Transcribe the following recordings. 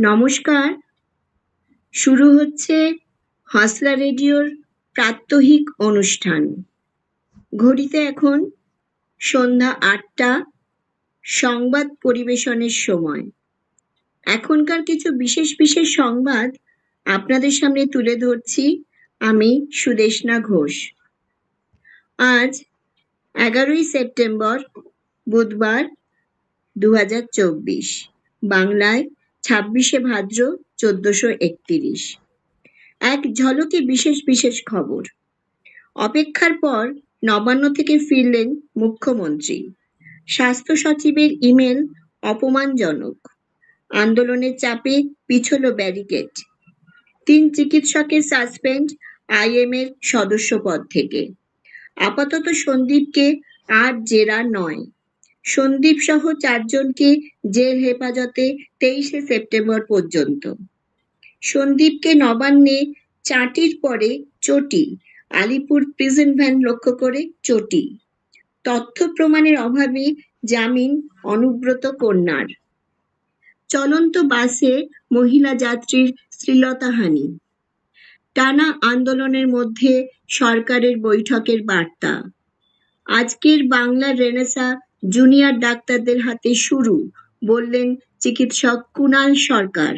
নমস্কার। শুরু হচ্ছে হাসলা রেডিওর প্রাত্যহিক অনুষ্ঠান। ঘড়িতে এখন সন্ধ্যা আটটা, সংবাদ পরিবেশনের সময়। এখনকার কিছু বিশেষ বিশেষ সংবাদ আপনাদের সামনে তুলে ধরছি আমি সুদেশনা ঘোষ। আজ এগারোই সেপ্টেম্বর, বুধবার দু হাজার চব্বিশ। বাংলায় ছাব্বিশে ভাদ্র চোদ্দশো একতিরিশ। এক ঝলকে বিশেষ বিশেষ খবর। অপেক্ষার পর নবান্ন থেকে ফিরলেন মুখ্যমন্ত্রী। স্বাস্থ্য সচিবের ইমেল অপমানজনক। আন্দোলনের চাপে পিছল ব্যারিকেড। তিন চিকিৎসকের সাসপেন্ড আইএম এর সদস্য পদ থেকে। আপাতত সন্দীপকে আর জেরা নয়। সন্দীপ সহ চারজনকে জেল হেফাজতে তেইশে সেপ্টেম্বর পর্যন্ত। সন্দীপকে নবান্নে চাটির পরে চটি, আলিপুর প্রিজন ভ্যান লক্ষ্য করে চটি। তথ্য প্রমাণের অভাবে জামিন অনুব্রত কন্যার। চলন্ত বাসে মহিলা যাত্রীর শ্লীলতাহানি টানা আন্দোলনের মধ্যে সরকারের বৈঠকের বার্তা। আজকের বাংলা রেনেসা জুনিয়র ডাক্তারদের হাতে শুরু, বললেন চিকিৎসক কুনাল সরকার।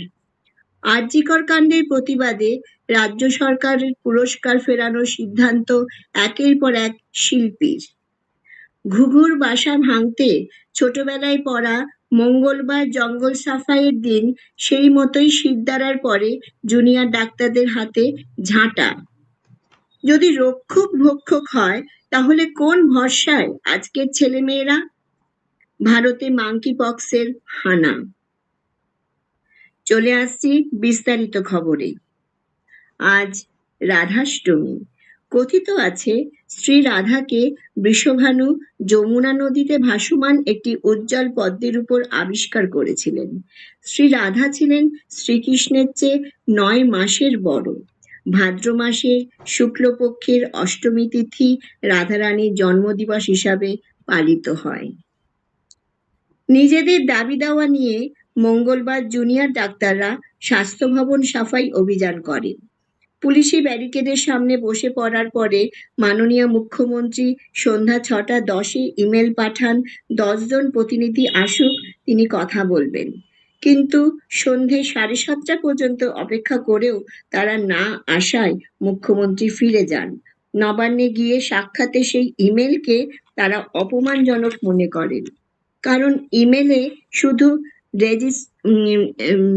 আরজিকর কাণ্ডের প্রতিবাদে রাজ্য সরকারের পুরস্কার ফেরানোর সিদ্ধান্ত একের পর এক শিল্পীর। ঘুঘুর বাসা ভাঙতে ছোটবেলায় পড়া মঙ্গলবার জঙ্গল সাফাইয়ের দিন সেই মতোই শিরদাঁড়ার পরে জুনিয়র ডাক্তারদের হাতে ঝাঁটা। যদি রক্ষক ভক্ষক হয়, তাহলে কোন ভরসায় আজকের ছেলেমেয়েরা? ভারতে মাংকি পক্সের হানা। চলে আসছি বিস্তারিত খবরে। আজ রাধাষ্টমী। কথিত আছে, শ্রী রাধাকে বৃষভানু যমুনা নদীতে ভাসমান একটি উজ্জ্বল পদ্মের উপর আবিষ্কার করেছিলেন। শ্রী রাধা ছিলেন শ্রীকৃষ্ণের চেয়ে নয় মাসের বড়। ভাদ্র মাসের শুক্লপক্ষের অষ্টমী তিথি রাধারানীর জন্মদিবস হিসাবে পালিত হয়। নিজেদের দাবি দাওয়া নিয়ে মঙ্গলবার জুনিয়র ডাক্তাররা স্বাস্থ্য ভবন সাফাই অভিযান করেন। পুলিশি ব্যারিকেডের সামনে বসে পড়ার পরে মাননীয় মুখ্যমন্ত্রী সন্ধ্যা ছটা দশে ইমেল পাঠান দশজন প্রতিনিধি আসুক, তিনি কথা বলবেন। কিন্তু সন্ধে সাড়ে সাতটা পর্যন্ত অপেক্ষা করেও তারা না আসায় মুখ্যমন্ত্রী ফিরে যান। নবান্নে গিয়ে সাক্ষাতে সেই ইমেলকে তারা অপমানজনক মনে করেন। কারণ ইমেলে শুধু রেজিস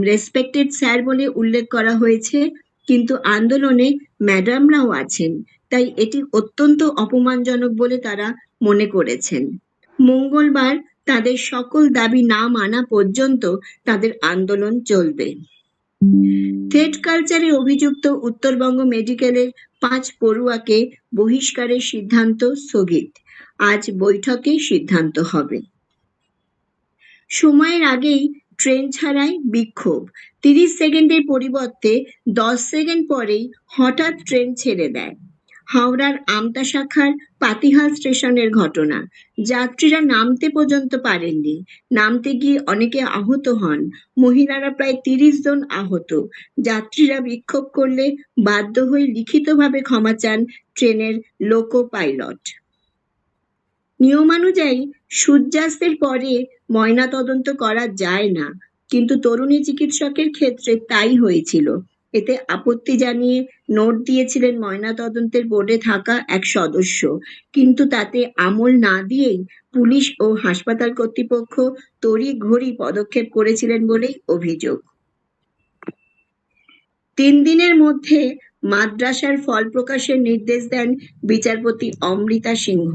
রেসপেক্টেড স্যার বলে উল্লেখ করা হয়েছে, কিন্তু আন্দোলনে ম্যাডামরাও আছেন। তাই এটি অত্যন্ত অপমানজনক বলে তারা মনে করেছেন। মঙ্গলবার তাদের সকল দাবি না মানা পর্যন্ত তাদের আন্দোলন চলবে। থ্রেড কালচারে অভিযুক্ত উত্তরবঙ্গ মেডিকেলের পাঁচ পড়ুয়াকে বহিষ্কারের সিদ্ধান্ত স্থগিত। আজ বৈঠকে সিদ্ধান্ত হবে। সময়ের আগেই ট্রেন ছাড়ায় বিক্ষোভ। তিরিশ সেকেন্ডের পরিবর্তে দশ সেকেন্ড পরেই হঠাৎ ট্রেন ছেড়ে দেয়। হাওড়ার আমতা শাখার পাতিহাল স্টেশনের ঘটনা। যাত্রীরা নামতে পর্যন্ত পারেননি। নামতে গিয়ে অনেকে আহত হন। মহিলারা প্রায় তিরিশ জন আহত। যাত্রীরা বিক্ষোভ করলে বাধ্য হয়ে লিখিতভাবে ক্ষমা চান ট্রেনের লোকো পাইলট। নিয়মানুযায়ী সূর্যাস্তের পরে ময়না তদন্ত করা যায় না। কিন্তু তরুণী চিকিৎসকের ক্ষেত্রে তাই হয়েছিল। এতে আপত্তি জানিয়ে নোট দিয়েছিলেন ময়না তদন্তের বোর্ডে থাকা এক সদস্য। কিন্তু তাতে আমল না দিয়েই পুলিশ ও হাসপাতাল কর্তৃপক্ষ তড়ি ঘড়ি পদক্ষেপ করেছিলেন বলেই অভিযোগ। তিন দিনের মধ্যে মাদ্রাসার ফল প্রকাশের নির্দেশ দেন বিচারপতি অমৃতা সিংহ।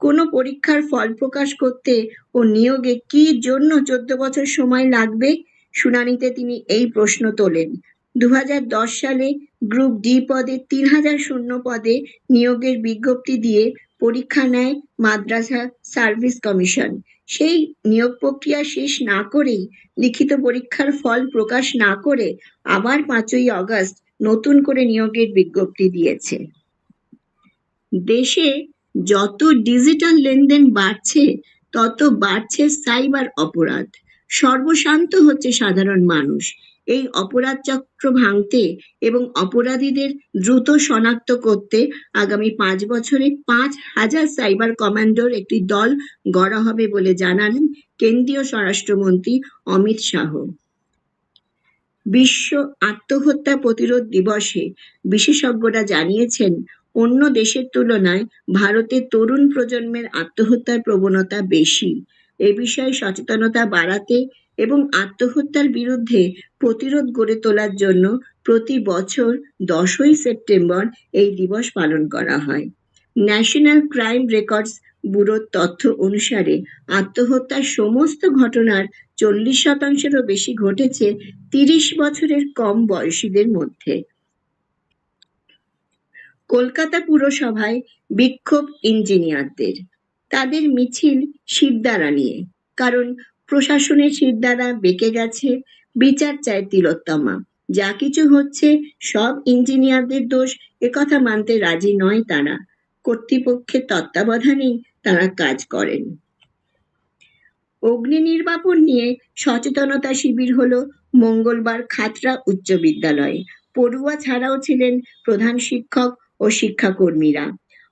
কোনো পরীক্ষার ফল প্রকাশ করতে ও নিয়োগে কি জন্য চোদ্দ বছর সময় লাগবে? শুনানিতে তিনি এই প্রশ্ন তোলেন। দুই হাজার দশ সালে গ্রুপ ডি পদে তিন হাজার শূন্য পদে নিয়োগের বিজ্ঞপ্তি দিয়ে পরীক্ষা নেয় মাদ্রাসা সার্ভিস কমিশন। সেই নিয়োগ প্রক্রিয়া শেষ না করেই লিখিত পরীক্ষার ফল প্রকাশ না করে আবার পাঁচই অগস্ট নতুন করে নিয়োগের বিজ্ঞপ্তি দিয়েছে। দেশে যত ডিজিটাল লেনদেন বাড়ছে, তত বাড়ছে সাইবার অপরাধ। সর্বশান্ত হচ্ছে সাধারণ মানুষ। এই অপরাধ চক্র ভাঙতে এবং অপরাধীদের দ্রুত শনাক্ত করতে আগামী পাঁচ বছরে পাঁচ হাজার সাইবার কমান্ডোর একটি দল গড়া হবে বলে জানালেন কেন্দ্রীয় স্বরাষ্ট্রমন্ত্রী অমিত শাহ। বিশ্ব আত্মহত্যা প্রতিরোধ দিবসে বিশেষজ্ঞরা জানিয়েছেন অন্য দেশের তুলনায় ভারতে তরুণ প্রজন্মের আত্মহত্যার প্রবণতা বেশি। এ বিষয়ে সচেতনতা বাড়াতে এবং আত্মহত্যার বিরুদ্ধে প্রতিরোধ গড়ে তোলার জন্য প্রতি বছর দশই সেপ্টেম্বর এই দিবস পালন করা হয়। ন্যাশনাল ক্রাইম রেকর্ডস ব্যুরোর তথ্য অনুসারে আত্মহত্যার সমস্ত ঘটনার চল্লিশ শতাংশেরও বেশি ঘটেছে তিরিশ বছরের কম বয়সীদের মধ্যে। কলকাতা পুরসভায় বিক্ষোভ ইঞ্জিনিয়ারদের। তাদের মিছিল শিরদাঁড়া নিয়ে, কারণ প্রশাসনের শিরদাঁড়া বেঁকে গেছে, বিচার চায় তিলোত্তমা। যা কিছু হচ্ছে, সব ইঞ্জিনিয়ারদের দোষ একথা মানতে রাজি নয় তারা। কর্তৃপক্ষের তত্ত্বাবধানেই তারা কাজ করেন। অগ্নি নির্বাপন নিয়ে সচেতনতা শিবির হল মঙ্গলবার খাতড়া উচ্চ বিদ্যালয়ে। পড়ুয়া ছাড়াও ছিলেন প্রধান শিক্ষক ও শিক্ষাকর্মীরা।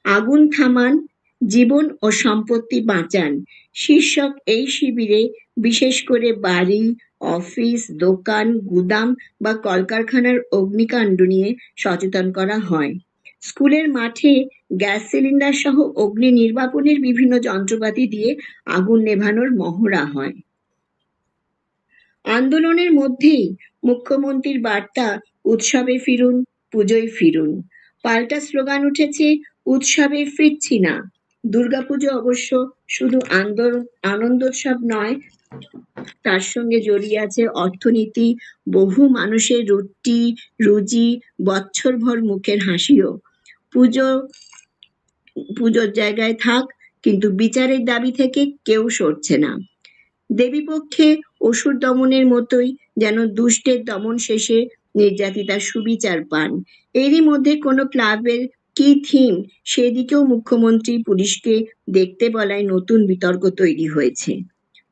আগুন থামান, জীবন ও সম্পত্তি বাঁচান। শীর্ষক এই শিবিরে বিশেষ করে বাড়ি, অফিস, দোকান, গুদাম বা কলকারখানার অগ্নিকাণ্ড নিয়ে সচেতন করা হয়। স্কুলের মাঠে গ্যাস সিলিন্ডার সহ অগ্নি নির্বাপনের বিভিন্ন যন্ত্রপাতি দিয়ে আগুন নেভানোর মহড়া হয়। আন্দোলনের মধ্যেই মুখ্যমন্ত্রীর বার্তা, উৎসবে ফিরুন, পুজোয় ফিরুন। পাল্টা স্লোগান উঠেছে, উৎসবে ফিরছি না। দুর্গাপুজো অবশ্য শুধু আনন্দোৎসব নয়, তার সঙ্গে জড়িয়ে আছে অর্থনীতি, বহু মানুষের রুটি, রুজি, বছরভর মুখের হাসিও। পুজো, পুজোর জায়গায় থাক, কিন্তু বিচারের দাবি থেকে কেউ সরছে না। দেবীপক্ষে অসুর দমনের মতোই যেন দুষ্টের দমন শেষে নির্যাতিতা সুবিচার পান। এরই মধ্যে কোনো ক্লাবের কি থিম, সেদিকেও মুখ্যমন্ত্রী পুলিশকে দেখতে বলায় নতুন বিতর্ক তৈরি হয়েছে।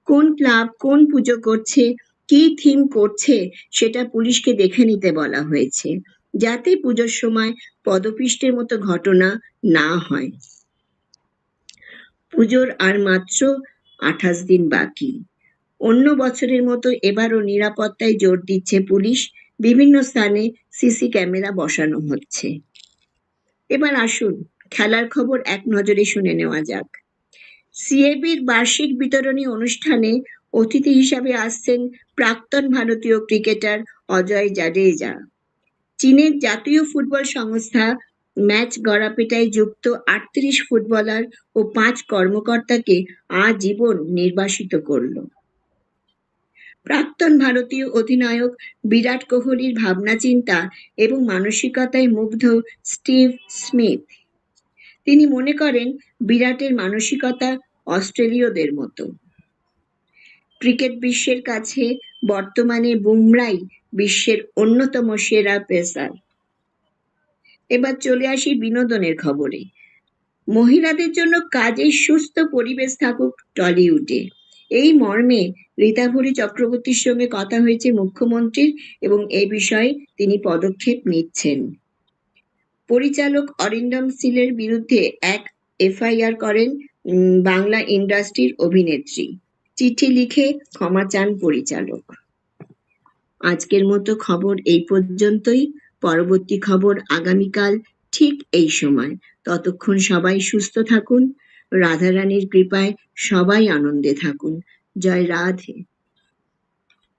কোন ক্লাব কোন পুজো করছে, কি থিম করছে, সেটা পুলিশকে দেখে নিতে বলা হয়েছে, যাতে পুজোর সময় পদপিষ্টের মতো ঘটনা না হয়। পুজোর আর মাত্র আঠাশ দিন বাকি। অন্য বছরের মতো এবারও নিরাপত্তায় জোর দিচ্ছে পুলিশ বিভিন্ন স্থানে সিসি ক্যামেরা বসানো হচ্ছে। এবার আসুন, খেলার খবর এক নজরে শুনে নেওয়া যাক। সিএবির বার্ষিক বিতরণী অনুষ্ঠানে অতিথি হিসাবে আসছেন প্রাক্তন ভারতীয় ক্রিকেটার অজয় জাডেজা। চীনের জাতীয় ফুটবল সংস্থা ম্যাচ গড়াপেটায় যুক্ত আটত্রিশ ফুটবলার ও পাঁচ কর্মকর্তাকে আজীবন নির্বাসিত করল। প্রাক্তন ভারতীয় অধিনায়ক বিরাট কোহলির ভাবনা, চিন্তা এবং মানসিকতায় মুগ্ধ স্টিভ স্মিথ। তিনি মনে করেন বিরাটের মানসিকতা অস্ট্রেলীয়দের মতো। ক্রিকেট বিশ্বের কাছে বর্তমানে বুমরাই বিশ্বের অন্যতম সেরা পেসার। এবার চলে আসি বিনোদনের খবরে। মহিলাদের জন্য কাজের সুস্থ পরিবেশ থাকুক টলিউডে। এই মর্মে রীতাভরি চক্রবর্তীর সঙ্গে কথা হয়েছে মুখ্যমন্ত্রীর এবং এ বিষয়ে তিনি পদক্ষেপ নিচ্ছেন। পরিচালক অরিন্দম সিলের বিরুদ্ধে এক এফআইআর করেন বাংলা ইন্ডাস্ট্রির অভিনেত্রী। চিঠি লিখে ক্ষমা চান পরিচালক। আজকের মতো খবর এই পর্যন্তই। পরবর্তী খবর আগামীকাল ঠিক এই সময়। ততক্ষণ সবাই সুস্থ থাকুন রাধারানীর কৃপায় সবাই আনন্দে থাকুন। জয় রাধে।